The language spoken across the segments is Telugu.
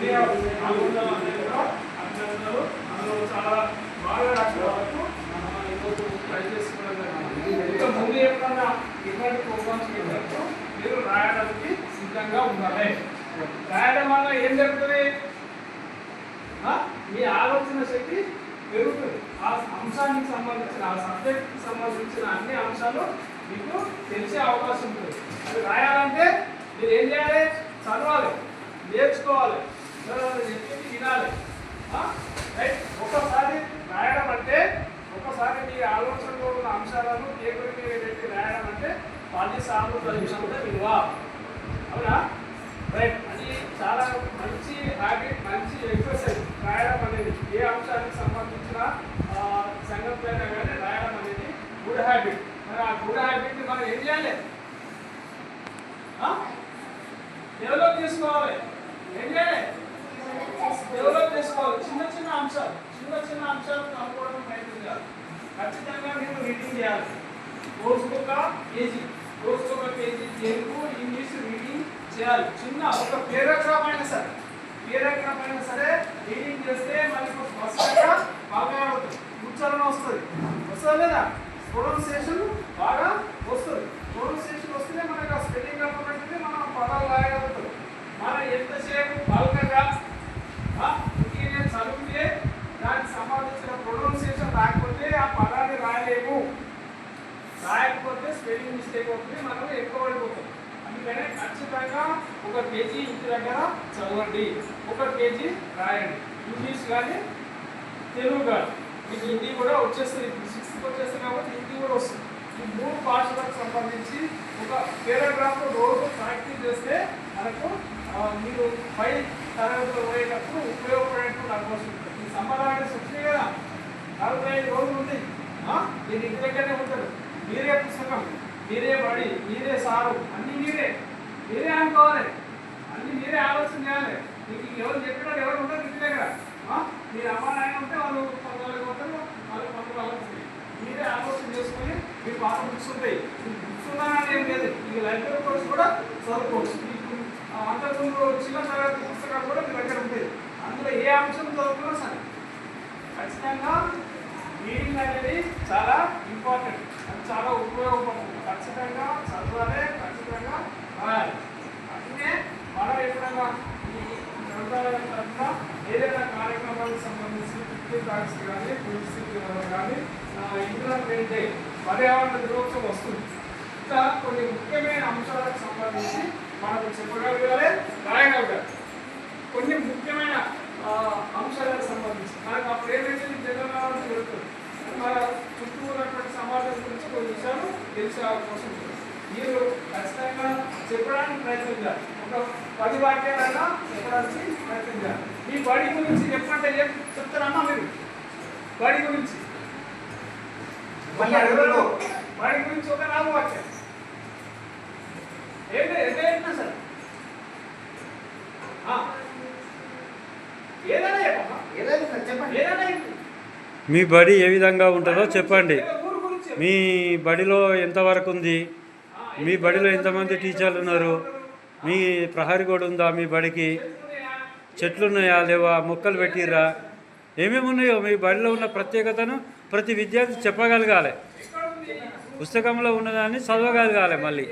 ఇండియా నాలుగు వందల కూడా అందులో చాలా బాగా రాసిన వరకు మనం ఈరోజు ట్రై చేసుకోవడం జరిగింది. ఇంకా ముందు ఎప్పుడన్నా ఇటువంటి ప్రోగ్రామ్స్ పెట్టినప్పుడు మీరు రాయడానికి సిద్ధంగా ఉండాలి రాయడం వల్ల ఏం జరుగుతుంది ఆ? మీ ఆలోచన శక్తి పెరుగుతుంది ఆ అంశానికి సంబంధించిన ఆ సబ్జెక్ట్కి సంబంధించిన అన్ని అంశాలు మీకు తెలిసే అవకాశం ఉంటుంది అది రాయాలంటే మీరు ఏం చేయాలి చదవాలి నేర్చుకోవాలి చెప్పింది వినాలి రైట్ ఒక్కసారి రాయడం అంటే ఒక్కసారి మీ ఆలోచనలో ఉన్న అంశాలను టేబుల్ మీద పెట్టి రాయడం అంటే పది సార్లు చదివినంత విలువ అవునా రైట్ అది చాలా మంచి హ్యాబిట్ మంచి ఎక్సర్సైజ్ రాయడం అనేది ఏ అంశానికి సంబంధించిన ఆ, సంగతి పైన కానీ రాయడం అనేది గుడ్ హ్యాబిట్ మరి ఆ గుడ్ హ్యాబిట్ మనం ఏం చేయాలి డెవలప్ చేసుకోవాలి ఏం చేయాలి డెవలప్ చేసుకోవాలి చిన్న చిన్న అంశాలు చిన్న చిన్న అంశాలు కనుక్కోవడం ప్రయత్నించాలి ఖచ్చితంగా మీరు రీడింగ్ చేయాలి రోజుకు ఒక పేజీ. రోజుకు ఒక పేజీ తెలుగు ఇంగ్లీష్ రీడింగ్ చేయాలి. చిన్న ఒక పేరాగ్రాఫ్ అయినా సరే. పేరాగ్రాఫ్ అయినా సరే రీడింగ్ చేస్తే మనకు స్పష్టంగా బాగా అవుతుంది ఉచ్చారణ వస్తుంది. వస్తుంది లేదా? ప్రొనౌన్సియేషన్ బాగా వస్తుంది. ప్రొనౌన్సియేషన్ వస్తేనే మనకు ఆ స్పెల్లింగ్ రాకుండా మనం పదాలు రాయగలుగుతాం మనం ఎంతసేపు బల్కగా నేను రాయకపోతే స్పెల్లింగ్ మిస్టేక్ అవుతుంది మనం ఎక్కువ పడిపోతాం. అందుకనే ఖచ్చితంగా ఒక కేజీ ఇంటి దగ్గర చదవండి. ఒక కేజీ రాయండి. ఇంగ్లీష్ కానీ తెలుగు కానీ. మీకు హిందీ కూడా వచ్చేస్తుంది. ఇప్పుడు సిక్స్త్ వచ్చేస్తుంది కాబట్టి హిందీ కూడా వస్తుంది. ఈ మూడు భాషలకు సంబంధించి ఒక పేరాగ్రాఫ్ రోజు ప్రాక్టీస్ చేస్తే మనకు మీరు పై తరగతిలో పోయేటప్పుడు ఉపయోగపడేటువంటి అవకాశం ఉంటుంది. ఈ సంబంధాన్ని వచ్చినాయి కదా నలభై ఐదు రోజులు ఉంది. మీరు ఇంటి దగ్గరనే ఉంటారు. మీరే పుస్తకం మీరే బడి మీరే సారు అన్నీ మీరే. మీరే అనుకోవాలి. అన్నీ మీరే ఆలోచన చేయాలి. మీకు ఎవరు చెప్పినారు ఎవరు ఉంటారు ఇంటి దగ్గర. మీరు అమ్మ నాయన ఉంటే వాళ్ళు కొంతమంది పోతారు వాళ్ళు కొంత ఆలోచన మీరే ఆలోచన చేసుకొని మీ పాత బుక్స్ ఉంటాయి. బుక్స్ ఉన్నాయని ఏం లేదు. ఈ లైబ్రరీ కోర్స్ కూడా చదువుకోవచ్చు. మీకు ఆ, అంతకుముందు చిన్న తరగతి పుస్తకాలు కూడా మీ దగ్గర ఉంటాయి అందులో ఏ అంశం చదువుకున్నా సరే ఖచ్చితంగా రీడింగ్ అనేది చాలా ఇంపార్టెంట్ అది చాలా ఉపయోగపడుతుంది ఖచ్చితంగా చదవాలి ఖచ్చితంగా రాయాలి అట్లనే మనం ఎప్పుడైనా ఈ గ్రంథాలయం తరఫున ఏదైనా కార్యక్రమాలకు సంబంధించి ఫిఫ్టీన్ టాక్స్ కానీ పులిసి కానీ ఎన్విరాన్మెంట్ డే పర్యావరణ దినోత్సవం వస్తుంది. ఇంకా కొన్ని ముఖ్యమైన అంశాలకు సంబంధించి మనకు చెప్పగలగాలి రాయగలగాలి. కొన్ని ముఖ్యమైన అంశాలకు సంబంధించి మనకు అప్పుడు ఏదైతే జనరల్ నాలెడ్జ్ జరుగుతుంది. మన చుట్టూ ఉన్నటువంటి సమాజం గురించి కొన్ని విషయాలు తెలిసే అవకాశం ఉంటుంది మీరు ఖచ్చితంగా చెప్పడానికి ప్రయత్నించాలి. పది వాక్యాలైనా చెప్పడానికి ప్రయత్నించాలి మీ బడి గురించి చెప్పంటే ఏం చెప్తారమ్మా మీరు? బడి గురించి. బడి గురించి ఒక నాలుగు వాక్యాలు ఏంటి ఎంత చెప్పినా సరే? ఆ. ఏదైనా చెప్పమ్మా. ఏదైనా సార్ చెప్పండి. ఏదైనా చెప్పు. మీ బడి ఏ విధంగా ఉంటుందో చెప్పండి. మీ బడిలో ఎంతవరకు ఉంది? మీ బడిలో ఎంతమంది టీచర్లు ఉన్నారు? మీ ప్రహరీ గోడ ఉందా? మీ బడికి చెట్లు ఉన్నాయా లేవా? మొక్కలు పెట్టిర్రా? ఏమేమి ఉన్నాయో? మీ బడిలో ఉన్న ప్రత్యేకతను ప్రతి విద్యార్థి చెప్పగలగాలి. పుస్తకంలో ఉన్నదాన్ని చదవగలగాలి మళ్ళీ.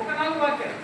ఒక నాలుగు వాక్యాలు.